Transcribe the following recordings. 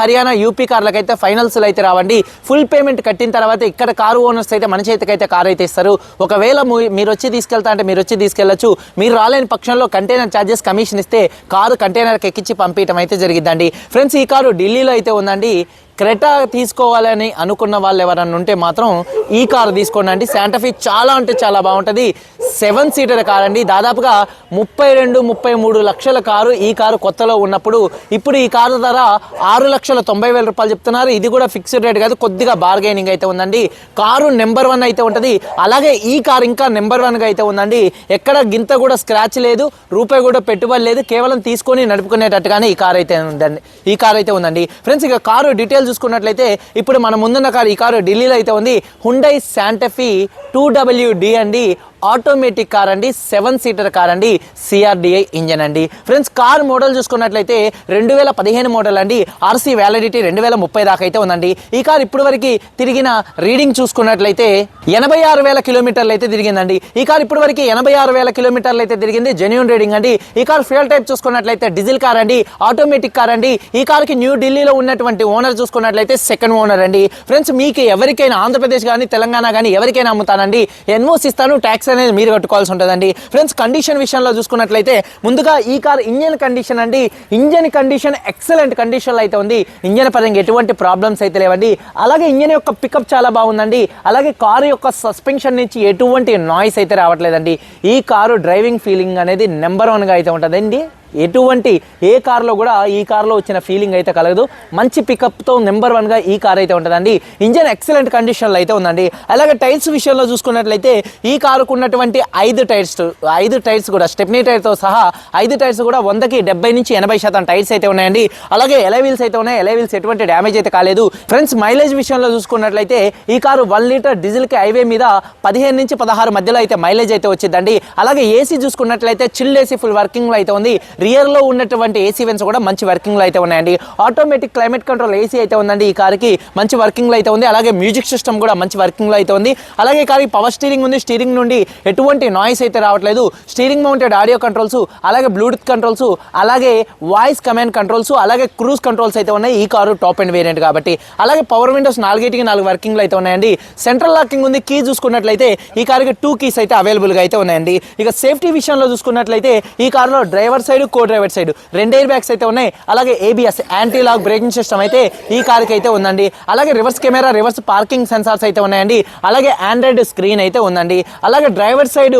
Haryana UP కార్లకు అయితే ఫైనల్స్లో అయితే రావండి. ఫుల్ పేమెంట్ కట్టిన తర్వాత ఇక్కడ కారు ఓనర్స్ అయితే మన చేతికి అయితే కారు అయితే ఇస్తారు. ఒకవేళ మీరు వచ్చి తీసుకెళ్తా అంటే మీరు వచ్చి తీసుకెళ్ళొచ్చు మీరు రాలేని పక్షంలో కంటైనర్ ఛార్జెస్ కమిషన్ ఇస్తే కారు కంటైనర్కి ఎక్కించి పంపించడం అయితే జరిగిందండి ఫ్రెండ్స్ ఈ కారు ఢిల్లీలో అయితే ఉందండి. క్రెటా తీసుకోవాలని అనుకున్న వాళ్ళు ఎవరన్నా ఉంటే మాత్రం ఈ కారు తీసుకోండి అండి. శాంటఫీ చాలా అంటే చాలా బాగుంటుంది. సెవెన్ సీటర్ కార్ అండి. దాదాపుగా ముప్పై రెండు ముప్పై మూడు లక్షల కారు ఈ కారు కొత్తలో ఉన్నప్పుడు ఇప్పుడు ఈ కారు ధర ఆరు లక్షల తొంభై వేల రూపాయలు చెప్తున్నారు. ఇది కూడా ఫిక్స్డ్ రేట్ కాదు కొద్దిగా బార్గెనింగ్ అయితే ఉందండి. కారు నెంబర్ వన్ అయితే ఉంటుంది. అలాగే ఈ కారు ఇంకా నెంబర్ వన్గా అయితే ఉందండి. ఎక్కడ గింత కూడా స్క్రాచ్ లేదు రూపాయి కూడా పెట్టుబడి లేదు. కేవలం తీసుకొని నడుపుకునేటట్టుగానే ఈ కారు అయితే ఉందండి. ఈ కారు అయితే ఉందండి. ఫ్రెండ్స్ ఇక కారు డీటెయిల్ చూసుకున్నట్లయితే ఇప్పుడు మన ముందున్న కారు ఈ కారు ఢిల్లీలో అయితే ఉంది. Hyundai Santa Fe two W D అండి ఆటోమేటిక్ కార్ అండి సెవెన్ సీటర్ కార్ అండి సిఆర్డిఐ ఇంజన్ అండి. ఫ్రెండ్స్ కార్ మోడల్ చూసుకున్నట్లయితే రెండు వేల పదిహేను మోడల్ అండి. ఆర్సీ వ్యాలిడిటీ రెండు వేల ముప్పై దాకా అయితే ఉందండి. ఈ కార్ ఇప్పుడు వరకు తిరిగిన రీడింగ్ చూసుకున్నట్లయితే ఎనభై ఆరు వేల కిలోమీటర్లు అయితే తిరిగిందండి. ఈ కార్ ఇప్పుడు వరకు ఎనభై ఆరు వేల కిలోమీటర్లు అయితే తిరిగింది. జెన్యున్ రీడింగ్ అండి. ఈ కార్ ఫ్యూల్ టైప్ చూసుకున్నట్లయితే డీజిల్ కార్ అండి ఆటోమేటిక్ కార్ అండి. ఈ కార్కి న్యూ ఢిల్లీలో ఉన్నటువంటి ఓనర్ చూసుకున్నట్లయితే సెకండ్ ఓనర్ అండి. ఫ్రెండ్స్ మీకు ఎవరికైనా ఆంధ్రప్రదేశ్ కానీ తెలంగాణ కానీ ఎవరికైనా అమ్ముతానండి. ఎన్ఓసి ఇస్తాను ట్యాక్స్ అనేది మీరు కట్టుకోవాల్సి ఉంటుందండి. ఫ్రెండ్స్ కండిషన్ విషయంలో చూసుకున్నట్లయితే ముందుగా ఈ కార్ ఇంజన్ కండిషన్ అండి. ఇంజన్ కండిషన్ ఎక్సలెంట్ కండిషన్లో అయితే ఉంది. ఇంజన్ పరంగా ఎటువంటి ప్రాబ్లమ్స్ అయితే లేవండి. అలాగే ఇంజన్ యొక్క పికప్ చాలా బాగుందండి. అలాగే కారు యొక్క సస్పెన్షన్ నుంచి ఎటువంటి నాయిస్ అయితే రావట్లేదండి. ఈ కారు డ్రైవింగ్ ఫీలింగ్ అనేది నెంబర్ వన్గా అయితే ఉంటుందండి. ఎటువంటి ఏ కార్లో కూడా ఈ కార్లో వచ్చిన ఫీలింగ్ అయితే కలగదు. మంచి పికప్తో నెంబర్ వన్గా ఈ కార్ అయితే ఉంటుందండి. ఇంజన్ ఎక్సలెంట్ కండిషన్లో అయితే ఉందండి. అలాగే టైర్స్ విషయంలో చూసుకున్నట్లయితే ఈ కారుకు ఉన్నటువంటి ఐదు టైర్స్ ఐదు టైర్స్ కూడా స్టెప్నీ టైర్తో సహా ఐదు టైర్స్ కూడా వందకి డెబ్బై నుంచి ఎనభై శాతం టైర్స్ అయితే ఉన్నాయండి. అలాగే ఎలవీల్స్ అయితే ఉన్నాయి. ఎలవీల్స్ ఎటువంటి డ్యామేజ్ అయితే కాలేదు. ఫ్రెండ్స్ మైలేజ్ విషయంలో చూసుకున్నట్లయితే ఈ కారు వన్ లీటర్ డీజిల్కి హైవే మీద పదిహేను నుంచి పదహారు మధ్యలో అయితే మైలేజ్ అయితే వచ్చిందండి. అలాగే ఏసీ చూసుకున్నట్లయితే చిల్ ఏసీ ఫుల్ వర్కింగ్లో అయితే ఉంది. రియర్లో ఉన్నటువంటి ఏసీ వెన్స్ కూడా మంచి వర్కింగ్లో అయితే ఉన్నాయండి. ఆటోమేటిక్ క్లైమేట్ కంట్రోల్ ఏసీ అయితే ఉందండి. ఈ కార్కి మంచి వర్కింగ్లో అయితే ఉంది. అలాగే మ్యూజిక్ సిస్టమ్ కూడా మంచి వర్కింగ్లో అయితే ఉంది. అలాగే కార్కి పవర్ స్టీరింగ్ ఉంది. స్టీరింగ్ నుండి ఎటువంటి నాయిస్ అయితే రావట్లేదు. స్టీరింగ్ మౌంటెడ్ ఆడియో కంట్రోల్స్ అలాగే బ్లూటూత్ కంట్రోల్స్ అలాగే వాయిస్ కమాండ్ కంట్రోల్స్ అలాగే క్రూజ్ కంట్రోల్స్ అయితే ఉన్నాయి. ఈ కారు టాప్ అండ్ వేరియంట్ కాబట్టి. అలాగే పవర్ విండోస్ నాలుగేటికి నాలుగు వర్కింగ్లు అయితే ఉన్నాయండి. సెంట్రల్ లాకింగ్ ఉంది. కీ చూసుకున్నట్లయితే ఈ కార్కి టూ కీస్ అయితే అవైలబుల్గా అయితే ఉన్నాయండి. ఇక సేఫ్టీ విషయంలో చూసుకున్నట్లయితే ఈ కారులో driver side co driver side రెండు ఎయిర్ బ్యాగ్స్ అయితే ఉన్నాయి. అలాగే ABS anti lock braking system అయితే ఈ కార్కి అయితే ఉందండి. అలాగే reverse camera reverse parking sensors అయితే ఉన్నాయండి. అలాగే ఆండ్రాయిడ్ స్క్రీన్ అయితే ఉందండి. అలాగే డ్రైవర్ సైడ్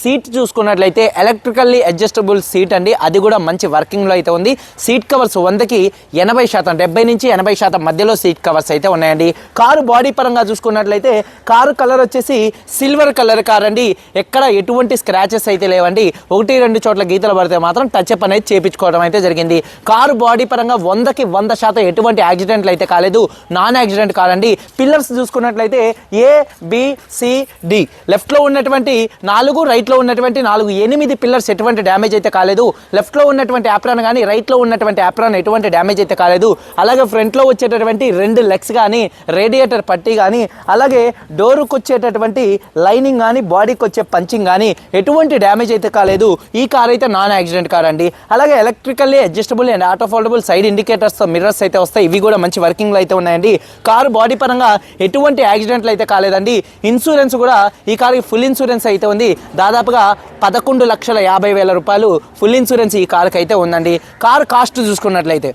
సీట్ చూసుకున్నట్లయితే ఎలక్ట్రికల్లీ అడ్జస్టబుల్ సీట్ అండి. అది కూడా మంచి వర్కింగ్లో అయితే ఉంది. సీట్ కవర్స్ వందకి ఎనభై శాతం డెబ్బై నుంచి ఎనభై శాతం మధ్యలో సీట్ కవర్స్ అయితే ఉన్నాయండి. కారు బాడీ పరంగా చూసుకున్నట్లయితే కారు కలర్ వచ్చేసి సిల్వర్ కలర్ కార్ అండి. ఎక్కడ ఎటువంటి స్క్రాచెస్ అయితే లేవండి. ఒకటి రెండు చోట్ల గీతలు పడితే మాత్రం టచ్ అప్ అనేది చేపించుకోవడం అయితే జరిగింది. కారు బాడీ పరంగా వందకి వంద శాతం ఎటువంటి యాక్సిడెంట్లు అయితే కాలేదు. నాన్ యాక్సిడెంట్ కాదండి పిల్లర్స్ చూసుకున్నట్లయితే ఏ బి సి డి. లెఫ్ట్లో ఉన్నటువంటి నాలుగు రైట్లో ఉన్నటువంటి నాలుగు ఎనిమిది పిల్లర్స్ ఎటువంటి డ్యామేజ్ అయితే కాలేదు. లెఫ్ట్లో ఉన్నటువంటి యాప్రాన్ కానీ రైట్లో ఉన్నటువంటి యాప్రాన్ ఎటువంటి డ్యామేజ్ అయితే కాలేదు. అలాగే ఫ్రంట్లో వచ్చేటటువంటి రెండు లెగ్స్ కానీ రేడియేటర్ పట్టీ కానీ అలాగే డోరుకు వచ్చేటటువంటి లైనింగ్ కానీ బాడీకి వచ్చే పంచింగ్ కానీ ఎటువంటి డ్యామేజ్ అయితే కాలేదు. ఈ కార్ అయితే నాన్ యాక్సిడెంట్ కార్ అండి. అలాగే electrically adjustable and auto foldable side indicators mirrors అయితే వస్తాయి. ఇవి కూడా మంచి వర్కింగ్లో అయితే ఉన్నాయండి. కారు బాడీ పరంగా ఎటువంటి యాక్సిడెంట్లు అయితే కాలేదండి. ఇన్సూరెన్స్ కూడా ఈ కార్కి ఫుల్ ఇన్సూరెన్స్ అయితే ఉంది. దాదాపుగా పదకొండు లక్షల యాభై వేల రూపాయలు ఫుల్ ఇన్సూరెన్స్ ఈ కారుకి అయితే ఉందండి. కారు కాస్ట్ చూసుకున్నట్లయితే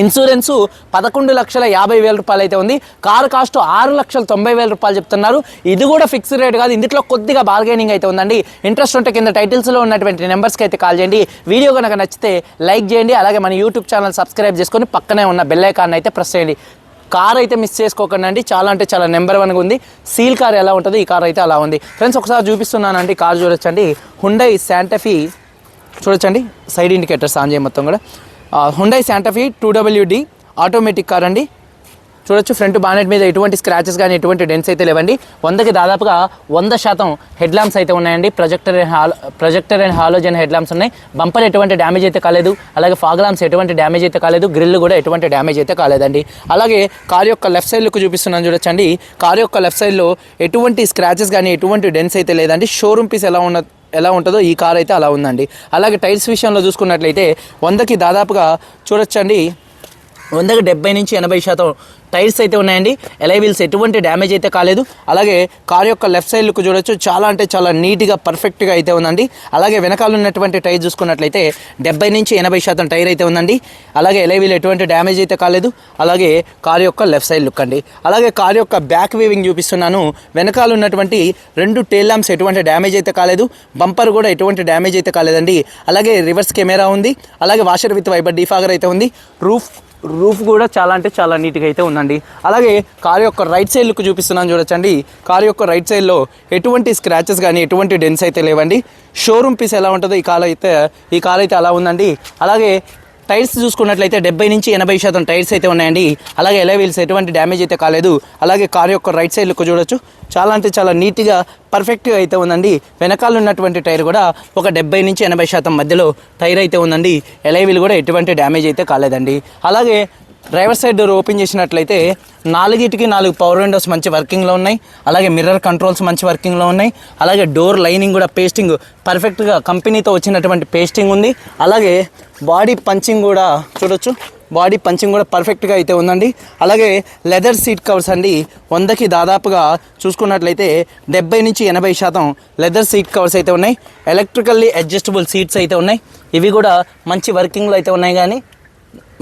ఇన్సూరెన్సు పదకొండు లక్షల యాభై వేల రూపాయలు అయితే ఉంది. కారు కాస్ట్ ఆరు లక్షల తొంభై వేల రూపాయలు చెప్తున్నారు. ఇది కూడా ఫిక్స్డ్ రేట్ కాదు. ఇందులో కొద్దిగా బార్గెనింగ్ అయితే ఉందండి. ఇంట్రెస్ట్ ఉంటే కింద టైటిల్స్లో ఉన్నటువంటి నెంబర్స్కి అయితే కాల్ చేయండి. వీడియో కనుక నచ్చితే లైక్ చేయండి. అలాగే మన యూట్యూబ్ ఛానల్ సబ్స్క్రైబ్ చేసుకొని పక్కనే ఉన్న బెల్ ఐకాన్ అయితే ప్రెస్ చేయండి. కార్ అయితే మిస్ చేసుకోకండి అండి. చాలా అంటే చాలా నెంబర్ వన్గా ఉంది. సీల్ కార్ ఎలా ఉంటుందో? ఈ కార్ అయితే అలా ఉంది. ఫ్రెండ్స్ ఒకసారి చూపిస్తున్నానండి. కార్ చూడొచ్చండి. హుండై శాంటఫీ చూడొచ్చండి. సైడ్ ఇండికేటర్స్ ఆన్ చేయ మొత్తం కూడా. Hyundai Santa Fe two WD automatic car అండి. చూడొచ్చు ఫ్రంట్ బానెట్ మీద ఎటువంటి స్క్రాచెస్ కానీ ఎటువంటి డెన్స్ అయితే లేవండి. వందకి దాదాపుగా వంద శాతం హెడ్ ల్యాంప్స్ అయితే ఉన్నాయండి. Projector and hall projector and halogen head lamps ఉన్నాయి. బంపర్ ఎటువంటి డ్యామేజ్ అయితే కాలేదు. అలాగే ఫాగ్ ల్యాంప్స్ ఎటువంటి డ్యామేజ్ అయితే కాలేదు. గ్రిల్ కూడా ఎటువంటి డ్యామేజ్ అయితే కాలేదండి. అలాగే కార్ యొక్క లెఫ్ట్ సైడ్ లుక్ చూపిస్తున్నాను చూడొచ్చండి. కార్ యొక్క లెఫ్ట్ సైడ్లో ఎటువంటి స్క్రాచెస్ కానీ ఎటువంటి డెన్స్ అయితే లేదండి. షోరూమ్ పీస్ ఎలా ఉన్న ఎలా ఉంటుందో ఈ కార్ అయితే అలా ఉందండి. అలాగే టైల్స్ విషయంలో చూసుకున్నట్లయితే వందకి దాదాపుగా చూడొచ్చండి. వందకి డెబ్బై నుంచి ఎనభై శాతం టైర్స్ అయితే ఉన్నాయండి. ఎలైవీల్స్ ఎటువంటి డ్యామేజ్ అయితే కాలేదు. అలాగే కార్ యొక్క లెఫ్ట్ సైడ్ లుక్ చూడొచ్చు. చాలా అంటే చాలా నీట్గా పర్ఫెక్ట్గా అయితే ఉందండి. అలాగే వెనకాల ఉన్నటువంటి టైర్ చూసుకున్నట్లయితే డెబ్బై నుంచి ఎనభై శాతం టైర్ అయితే ఉందండి. అలాగే ఎలైవీల్ ఎటువంటి డ్యామేజ్ అయితే కాలేదు. అలాగే కార్ యొక్క లెఫ్ట్ సైడ్ లుక్ అండి. అలాగే కార్ యొక్క బ్యాక్ వీవింగ్ చూపిస్తున్నాను. వెనకాల ఉన్నటువంటి రెండు టేల్ ల్యాంప్స్ ఎటువంటి డ్యామేజ్ అయితే కాలేదు. బంపర్ కూడా ఎటువంటి డ్యామేజ్ అయితే కాలేదండి. అలాగే రివర్స్ కెమెరా ఉంది. అలాగే వాషర్ విత్ వైబర్ డీఫాగర్ అయితే ఉంది. రూఫ్ రూఫ్ కూడా చాలా అంటే చాలా నీట్గా అయితే ఉందండి. అలాగే కారు యొక్క రైట్ సైడ్ లుక్ చూపిస్తున్నాను చూడొచ్చండి. కారు యొక్క రైట్ సైడ్లో ఎటువంటి స్క్రాచెస్ కానీ ఎటువంటి డెన్స్ అయితే లేవండి. షోరూమ్ పీస్ ఎలా ఉంటుందో ఈ కార్ అయితే ఈ కార్ అయితే అలా ఉందండి. అలాగే టైర్స్ చూసుకున్నట్లయితే డెబ్బై నుంచి ఎనభై శాతం టైర్స్ అయితే ఉన్నాయండి. అలాగే ఎలా వీల్స్ ఎటువంటి డ్యామేజ్ అయితే కాలేదు. అలాగే కార్ యొక్క రైట్ సైడ్ లుక్ చూడొచ్చు. చాలా అంటే చాలా నీట్గా పర్ఫెక్ట్గా అయితే ఉందండి. వెనకాల ఉన్నటువంటి టైర్ కూడా ఒక డెబ్బై నుంచి ఎనభై శాతం మధ్యలో టైర్ అయితే ఉందండి. ఎలా కూడా ఎటువంటి డ్యామేజ్ అయితే కాలేదండి. అలాగే డ్రైవర్ సైడ్ డోర్ ఓపెన్ చేసినట్లయితే నాలుగిటికి నాలుగు పవర్ విండోస్ మంచి వర్కింగ్లో ఉన్నాయి. అలాగే మిర్రర్ కంట్రోల్స్ మంచి వర్కింగ్లో ఉన్నాయి. అలాగే డోర్ లైనింగ్ కూడా పేస్టింగ్ పర్ఫెక్ట్గా కంపెనీతో వచ్చినటువంటి పేస్టింగ్ ఉంది. అలాగే బాడీ పంచింగ్ కూడా చూడొచ్చు. బాడీ పంచింగ్ కూడా పర్ఫెక్ట్గా అయితే ఉందండి. అలాగే లెదర్ సీట్ కవర్స్ అండి వందకి దాదాపుగా చూసుకున్నట్లయితే డెబ్బై నుంచి ఎనభై శాతం లెదర్ సీట్ కవర్స్ అయితే ఉన్నాయి. ఎలక్ట్రికల్లీ అడ్జస్టబుల్ సీట్స్ అయితే ఉన్నాయి. ఇవి కూడా మంచి వర్కింగ్లో అయితే ఉన్నాయి కానీ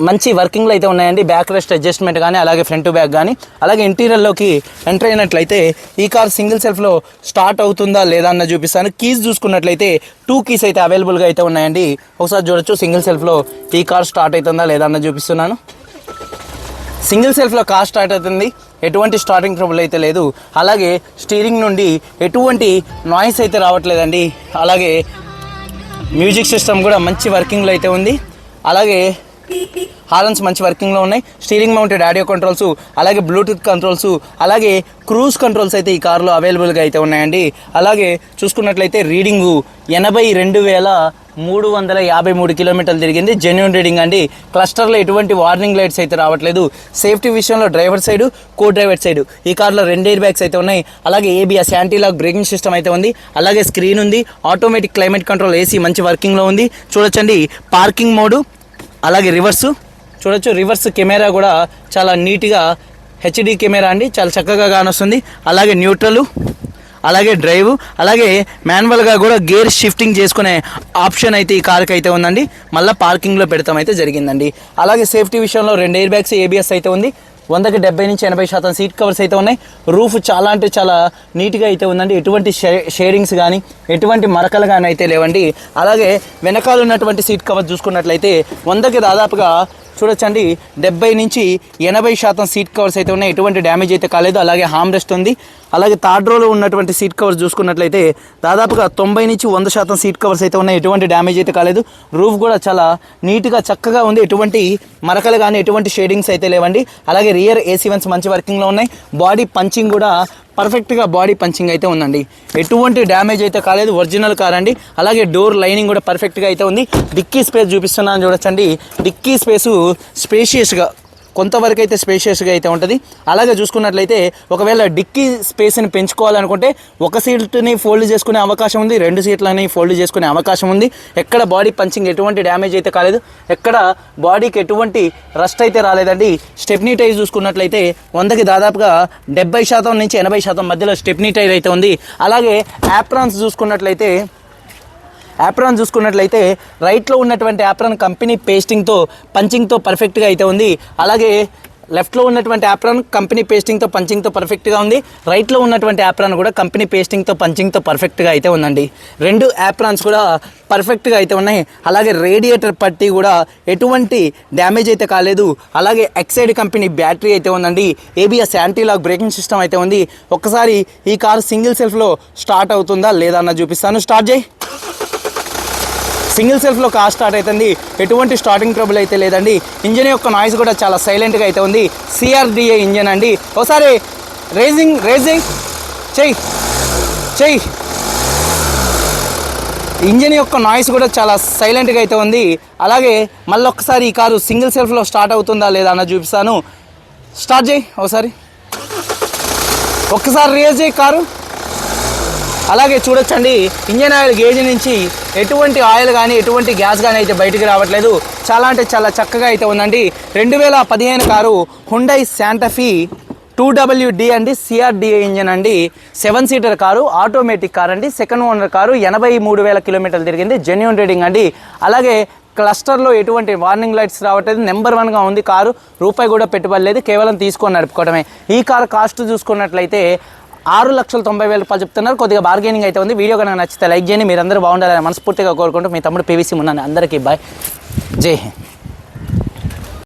మంచి వర్కింగ్లో అయితే ఉన్నాయండి. బ్యాక్ రెస్ట్ అడ్జస్ట్మెంట్ కానీ అలాగే ఫ్రంట్ టు బ్యాక్ కానీ అలాగే ఇంటీరియర్లోకి ఎంటర్ అయినట్లయితే ఈ కార్ సింగిల్ సెల్ఫ్లో స్టార్ట్ అవుతుందా లేదా అన్న చూపిస్తాను. కీస్ చూసుకున్నట్లయితే టూ కీస్ అయితే అవైలబుల్గా అయితే ఉన్నాయండి. ఒకసారి చూడొచ్చు సింగిల్ సెల్ఫ్లో ఈ కార్ స్టార్ట్ అవుతుందా లేదా అన్న చూపిస్తున్నాను. సింగిల్ సెల్ఫ్లో కార్ స్టార్ట్ అవుతుంది. ఎటువంటి స్టార్టింగ్ ట్రబుల్ అయితే లేదు. అలాగే స్టీరింగ్ నుండి ఎటువంటి నాయిస్ అయితే రావట్లేదండి. అలాగే మ్యూజిక్ సిస్టమ్ కూడా మంచి వర్కింగ్లో అయితే ఉంది. అలాగే హార్న్స్ మంచి వర్కింగ్లో ఉన్నాయి. స్టీరింగ్ మౌంటెడ్ ఆడియో కంట్రోల్స్ అలాగే బ్లూటూత్ కంట్రోల్స్ అలాగే క్రూజ్ కంట్రోల్స్ అయితే ఈ కార్లో అవైలబుల్గా అయితే ఉన్నాయండి. అలాగే చూసుకున్నట్లయితే రీడింగు ఎనభై రెండు వేల మూడు వందల యాభై మూడు కిలోమీటర్లు తిరిగింది. జెన్యున్ రీడింగ్ అండి. క్లస్టర్లో ఎటువంటి వార్నింగ్ లైట్స్ అయితే రావట్లేదు. సేఫ్టీ విషయంలో driver side co driver side ఈ కార్లో రెండు ఎయిర్ బ్యాగ్స్ అయితే ఉన్నాయి. అలాగే ABS anti lock braking system అయితే ఉంది. అలాగే స్క్రీన్ ఉంది. ఆటోమేటిక్ క్లైమేట్ కంట్రోల్ ఏసీ మంచి వర్కింగ్లో ఉంది. చూడొచ్చండి. పార్కింగ్ మోడు అలాగే రివర్సు చూడొచ్చు రివర్స్ కెమెరా కూడా చాలా నీట్గా హెచ్డి కెమెరా అండి చాలా చక్కగా కానొస్తుంది. అలాగే న్యూట్రల్ అలాగే డ్రైవ్ అలాగే మాన్యువల్గా కూడా గేర్ షిఫ్టింగ్ చేసుకునే ఆప్షన్ అయితే ఈ కార్కి అయితే ఉందండి. మళ్ళీ పార్కింగ్లో పెడతాం అయితే జరిగిందండి. అలాగే సేఫ్టీ విషయంలో రెండు ఎయిర్ బ్యాగ్స్ ఏబిఎస్ అయితే ఉంది. వందకి డెబ్బై నుంచి ఎనభై శాతం సీట్ కవర్స్ అయితే ఉన్నాయి. రూఫ్ చాలా అంటే చాలా నీట్గా అయితే ఉందండి. ఎటువంటి షేడింగ్స్ కానీ ఎటువంటి మరకలు కానీ అయితే లేవండి. అలాగే వెనకాల ఉన్నటువంటి సీట్ కవర్ చూసుకున్నట్లయితే వందకి దాదాపుగా చూడొచ్చండి. డెబ్బై నుంచి ఎనభై శాతం సీట్ కవర్స్ అయితే ఉన్నాయి. ఎటువంటి డ్యామేజ్ అయితే కాలేదు. అలాగే హామ్ రెస్ట్ ఉంది. అలాగే థర్డ్ రోలో ఉన్నటువంటి సీట్ కవర్స్ చూసుకున్నట్లయితే దాదాపుగా తొంభై నుంచి వంద శాతం సీట్ కవర్స్ అయితే ఉన్నాయి. ఎటువంటి డ్యామేజ్ అయితే కాలేదు. రూఫ్ కూడా చాలా నీట్గా చక్కగా ఉంది. ఎటువంటి మరకలు కానీ ఎటువంటి షేడింగ్స్ అయితే లేవండి. అలాగే రియర్ ఏసీ వన్స్ మంచి వర్కింగ్లో ఉన్నాయి. బాడీ పంచింగ్ కూడా పర్ఫెక్ట్గా బాడీ పంచింగ్ అయితే ఉందండి. ఎటువంటి డ్యామేజ్ అయితే కాలేదు ఒరిజినల్ కార్ అండి. అలాగే డోర్ లైనింగ్ కూడా పర్ఫెక్ట్గా అయితే ఉంది. డిక్కీ స్పేస్ చూపిస్తున్నాను చూడొచ్చండి. డిక్కీ స్పేసు స్పేషియస్గా కొంతవరకు అయితే స్పేషియస్గా అయితే ఉంటుంది. అలాగే చూసుకున్నట్లయితే ఒకవేళ డిక్కీ స్పేస్ని పెంచుకోవాలనుకుంటే ఒక సీట్ని ఫోల్డ్ చేసుకునే అవకాశం ఉంది రెండు సీట్లని ఫోల్డ్ చేసుకునే అవకాశం ఉంది. ఎక్కడ బాడీ పంచింగ్ ఎటువంటి డ్యామేజ్ అయితే కాలేదు. ఎక్కడ బాడీకి ఎటువంటి రస్ట్ అయితే రాలేదండి. స్టెప్నీ టైర్ చూసుకున్నట్లయితే వందకి దాదాపుగా డెబ్బై శాతం నుంచి ఎనభై శాతం మధ్యలో స్టెప్నీ టైర్ అయితే ఉంది. అలాగే యాప్రాన్స్ చూసుకున్నట్లయితే యాప్రాన్ చూసుకున్నట్లయితే రైట్లో ఉన్నటువంటి యాప్రాన్ కంపెనీ పేస్టింగ్తో పంచింగ్తో పర్ఫెక్ట్గా అయితే ఉంది. అలాగే లెఫ్ట్లో ఉన్నటువంటి యాప్రాన్ కంపెనీ పేస్టింగ్తో పంచింగ్తో పర్ఫెక్ట్గా ఉంది. రైట్లో ఉన్నటువంటి యాప్రాన్ కూడా కంపెనీ పేస్టింగ్తో పంచింగ్తో పర్ఫెక్ట్గా అయితే ఉందండి. రెండు యాప్రాన్స్ కూడా పర్ఫెక్ట్గా అయితే ఉన్నాయి. అలాగే రేడియేటర్ పట్టి కూడా ఎటువంటి డ్యామేజ్ అయితే కాలేదు. అలాగే ఎక్సైడ్ కంపెనీ బ్యాటరీ అయితే ఉందండి. ABS anti lock braking system అయితే ఉంది. ఒక్కసారి ఈ కారు సింగిల్ సెల్ఫ్లో స్టార్ట్ అవుతుందా లేదా అన్న చూపిస్తాను. స్టార్ట్ చేయి. సింగిల్ సెల్ఫ్లో కార్ స్టార్ట్ అవుతుంది. ఎటువంటి స్టార్టింగ్ ట్రబుల్ అయితే లేదండి. ఇంజన్ యొక్క నాయిస్ కూడా చాలా సైలెంట్గా అయితే ఉంది. సిఆర్డిఏ ఇంజన్ అండి. ఒకసారి రేజింగ్ రేజింగ్ చెయ్యి చెయ్యి. ఇంజిన్ యొక్క నాయిస్ కూడా చాలా సైలెంట్గా అయితే ఉంది. అలాగే మళ్ళీ ఒక్కసారి ఈ కారు సింగిల్ సెల్ఫ్లో స్టార్ట్ అవుతుందా లేదా అన్న చూపిస్తాను. స్టార్ట్ చేయి ఒకసారి ఒక్కసారి రేజ్ చేయి కారు. అలాగే చూడొచ్చండి. ఇంజన్ ఆయిల్ గేజ్ నుంచి ఎటువంటి ఆయిల్ కానీ ఎటువంటి గ్యాస్ కానీ అయితే బయటికి రావట్లేదు. చాలా అంటే చాలా చక్కగా అయితే ఉందండి. రెండు వేల పదిహేను car Hyundai Santa Fe two WD అండి సిఆర్డిఏ ఇంజన్ అండి. Seven seater car automatic car అండి. సెకండ్ ఓనర్ కారు ఎనభై మూడు వేల కిలోమీటర్లు తిరిగింది. జెన్యున్ రీడింగ్ అండి. అలాగే క్లస్టర్లో ఎటువంటి వార్నింగ్ లైట్స్ రావట్లేదు. నెంబర్ వన్గా ఉంది కారు. రూపాయి కూడా పెట్టుబడి లేదు. కేవలం తీసుకొని నడుపుకోవడమే. ఈ కారు కాస్ట్ చూసుకున్నట్లయితే ఆరు లక్షల తొంభై వేల రూపాయలు చెప్తున్నారు. కొద్దిగా బార్గెనింగ్ అయితే ఉంది. వీడియో కనుక నచ్చితే లైక్ చేయండి. మీరందరూ బాగుండాలని మనస్ఫూర్తిగా కోరుకుంటూ మీ తమ్ముడు పీవీసీ ఉన్నాను అందరికీ బాయ్ జై హింద్.